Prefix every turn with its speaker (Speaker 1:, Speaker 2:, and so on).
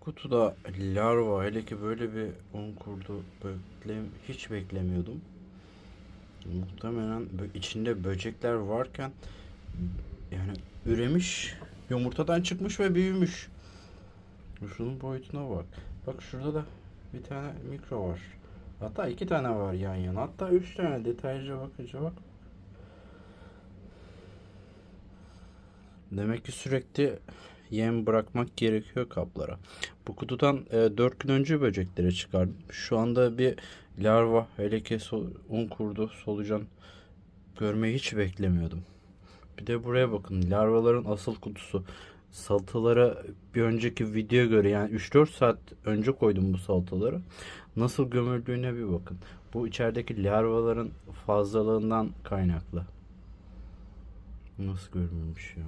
Speaker 1: kutuda larva hele ki böyle bir un kurdu bekle, hiç beklemiyordum. Muhtemelen içinde böcekler varken yani üremiş, yumurtadan çıkmış ve büyümüş. Şunun boyutuna bak. Bak şurada da bir tane mikro var. Hatta iki tane var yan yana. Hatta üç tane detaylıca bakınca bak. Demek ki sürekli yem bırakmak gerekiyor kaplara. Bu kutudan e, 4 gün önce böcekleri çıkardım. Şu anda bir larva, hele ki so- un kurdu, solucan görmeyi hiç beklemiyordum. Bir de buraya bakın. Larvaların asıl kutusu. Salatalara bir önceki videoya göre yani 3-4 saat önce koydum bu salataları. Nasıl gömüldüğüne bir bakın. Bu içerideki larvaların fazlalığından kaynaklı. Nasıl görünmüş ya.